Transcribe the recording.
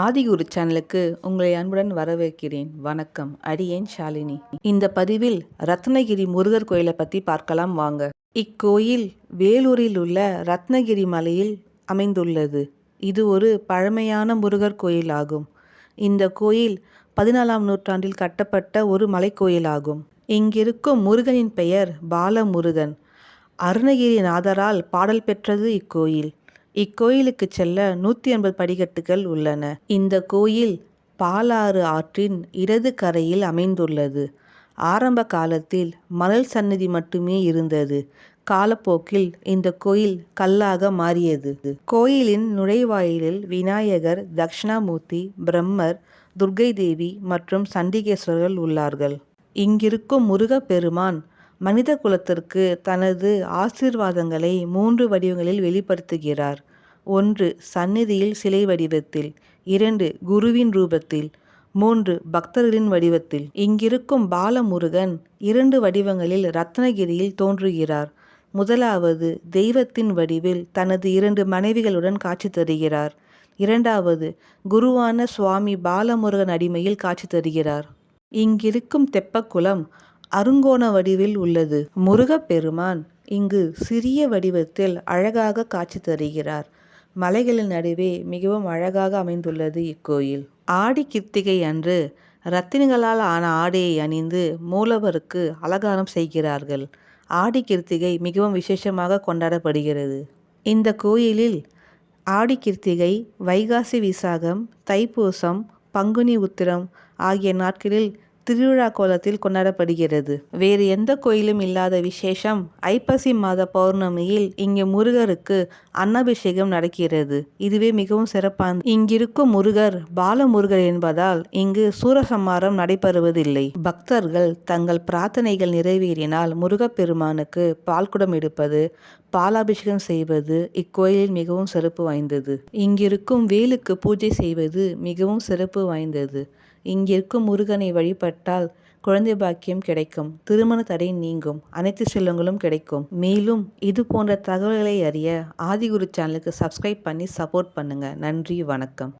ஆதிகுரு சேனலுக்கு உங்களை அன்புடன் வரவேற்கிறேன். வணக்கம். அடியேன் ஷாலினி. இந்த பதிவில் ரத்னகிரி முருகர் கோயிலை பற்றி பார்க்கலாம் வாங்க. இக்கோயில் வேலூரில் உள்ள ரத்னகிரி மலையில் அமைந்துள்ளது. இது ஒரு பழமையான முருகர் கோயில் ஆகும் இந்த கோயில் பதினாலாம் நூற்றாண்டில் கட்டப்பட்ட ஒரு மலைக்கோயிலாகும். இங்கிருக்கும் முருகனின் பெயர் பாலமுருகன். அருணகிரிநாதரால் பாடல் பெற்றது இக்கோயில். இக்கோயிலுக்கு செல்ல நூற்றி ஐம்பது படிக்கட்டுகள் உள்ளன. இந்த கோயில் பாலாறு ஆற்றின் இடது கரையில் அமைந்துள்ளது. ஆரம்ப காலத்தில் மணல் சன்னதி மட்டுமே இருந்தது. காலப்போக்கில் இந்த கோயில் கல்லாக மாறியது. கோயிலின் நுழைவாயிலில் விநாயகர் தக்ஷணாமூர்த்தி பிரம்மர் துர்கை தேவி மற்றும் சண்டிகேஸ்வரர்கள் உள்ளார்கள். இங்கிருக்கும் முருகப்பெருமான் மனித குலத்திற்கு தனது ஆசீர்வாதங்களை மூன்று வடிவங்களில் வெளிப்படுத்துகிறார். ஒன்று சந்நிதியில் சிலை வடிவத்தில் இரண்டு குருவின் ரூபத்தில் மூன்று பக்தர்களின் வடிவத்தில். இங்கிருக்கும் பாலமுருகன் இரண்டு வடிவங்களில் ரத்னகிரியில் தோன்றுகிறார். முதலாவது தெய்வத்தின் வடிவில் தனது இரண்டு மனைவிகளுடன் காட்சி தருகிறார். இரண்டாவது குருவான சுவாமி பாலமுருகன் அடிமையில் காட்சி தருகிறார். இங்கிருக்கும் தெப்பக்குளம் அருங்கோண வடிவில் உள்ளது. முருகப்பெருமான் இங்கு சிறிய வடிவத்தில் அழகாக காட்சி தருகிறார். மலைகளின் நடுவே மிகவும் அழகாக அமைந்துள்ளது இக்கோயில். ஆடி கிருத்திகை அன்று ரத்தினங்களால் ஆன ஆடையை அணிந்து மூலவருக்கு அலங்காரம் செய்கிறார்கள். ஆடி கிருத்திகை மிகவும் விசேஷமாக கொண்டாடப்படுகிறது. இந்த கோயிலில் ஆடி கிருத்திகை வைகாசி விசாகம் தைப்பூசம் பங்குனி உத்திரம் ஆகிய நாட்களில் திருவிழா கோலத்தில் கொண்டாடப்படுகிறது. வேறு எந்த கோயிலும் இல்லாத விசேஷம் ஐப்பசி மாத பௌர்ணமியில் இங்கு முருகருக்கு அன்னபிஷேகம் நடக்கிறது. இதுவே மிகவும் சிறப்பான இங்கிருக்கும் முருகர் பாலமுருகர் என்பதால் இங்கு சூரசம்மாரம் நடைபெறுவதில்லை. பக்தர்கள் தங்கள் பிரார்த்தனைகள் நிறைவேறினால் முருகப்பெருமானுக்கு பால்குடம் எடுப்பது பாலாபிஷேகம் செய்வது இக்கோயிலில் மிகவும் சிறப்பு வாய்ந்தது. இங்கிருக்கும் வேலுக்கு பூஜை செய்வது மிகவும் சிறப்பு வாய்ந்தது. இங்கிருக்கும் முருகனை வழிபட்டால் குழந்தை பாக்கியம் கிடைக்கும். திருமண தடை நீங்கும். அனைத்து செல்வங்களும் கிடைக்கும். மேலும் இது போன்ற தகவல்களை அறிய ஆதிகுரு சேனலுக்கு சப்ஸ்கிரைப் பண்ணி சப்போர்ட் பண்ணுங்க. நன்றி வணக்கம்.